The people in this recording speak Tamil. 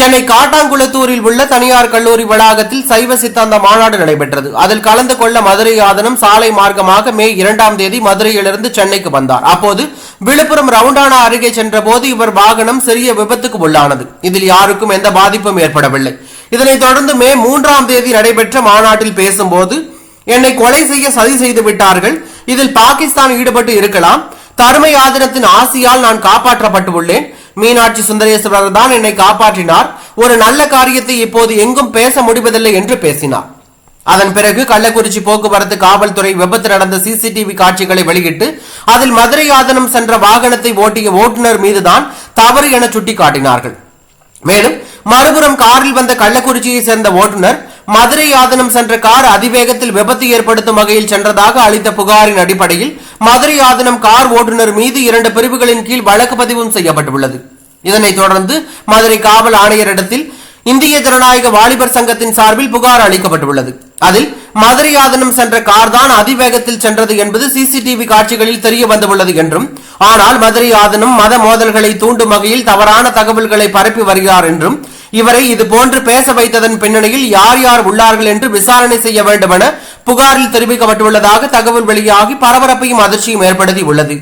சென்னை காட்டாங்குளத்தூரில் உள்ள தனியார் கல்லூரி வளாகத்தில் சைவ சித்தாந்த மாநாடு நடைபெற்றது. அதில் கலந்து கொள்ள மதுரை ஆதனம் சாலை மார்க்கமாக மே இரண்டாம் தேதி மதுரையிலிருந்து சென்னைக்கு வந்தார். அப்போது விழுப்புரம் ரவுண்டானா அருகே சென்றபோது இவர் வாகனம் சிறிய விபத்துக்கு உள்ளானது. இதில் யாருக்கும் எந்த பாதிப்பும் ஏற்படவில்லை. இதனைத் தொடர்ந்து மே மூன்றாம் தேதி நடைபெற்ற மாநாட்டில் பேசும்போது என்னை கொலை செய்ய சதி செய்து விட்டார்கள். இதில் பாகிஸ்தான் ஈடுபட்டு இருக்கலாம். தருமை ஆதனத்தின் ஆசியால் நான் காப்பாற்றப்பட்டு உள்ளேன். மீனாட்சி சுந்தரேஸ்வரர் தான் என்னை காப்பாற்றினார். ஒரு நல்ல காரியத்தை இப்போது எங்கும் பேச முடிவதில்லை என்று பேசினார். அதன் பிறகு கள்ளக்குறிச்சி போக்குவரத்து காவல்துறை விபத்து நடந்த சிசிடிவி காட்சிகளை வெளியிட்டு அதில் மதுரை ஆதனம் சென்ற வாகனத்தை ஓட்டிய ஓட்டுநர் மீதுதான் தவறு என சுட்டிக்காட்டினார்கள். மேலும் மறுபுறம் காரில் வந்த கள்ளக்குறிச்சியை சேர்ந்த ஓட்டுநர் மதுரை ஆதனம் சென்ற கார் அதிவேகத்தில் விபத்து ஏற்படுத்தும் வகையில் சென்றதாக அளித்த புகாரின் அடிப்படையில் மதுரை ஆதனம் கார் ஓட்டுநர் மீது இரண்டு பிரிவுகளின் கீழ் வழக்கு பதிவும் செய்யப்பட்டுள்ளது. இதனைத் தொடர்ந்து மதுரை காவல் ஆணையரிடத்தில் இந்திய ஜனநாயக வாலிபர் சங்கத்தின் சார்பில் புகார் அளிக்கப்பட்டுள்ளது. அதில் மதுரை ஆதனம் சென்ற கார் தான் அதிவேகத்தில் சென்றது என்பது சிசிடிவி காட்சிகளில் தெரிய வந்துள்ளது என்றும் ஆனால் மதுரை ஆதனம் மத மோதல்களை தூண்டும் வகையில் தவறான தகவல்களை பரப்பி வருகிறார் என்றும் இவரை இது போன்று பேச வைத்ததன் பின்னணியில் யார் யார் உள்ளார்கள் என்று விசாரணை செய்ய வேண்டும் என புகாரில் தெரிவிக்கப்பட்டுள்ளதாக தகவல் வெளியாகி பரபரப்பையும் அதிர்ச்சியும் ஏற்படுத்தி உள்ளது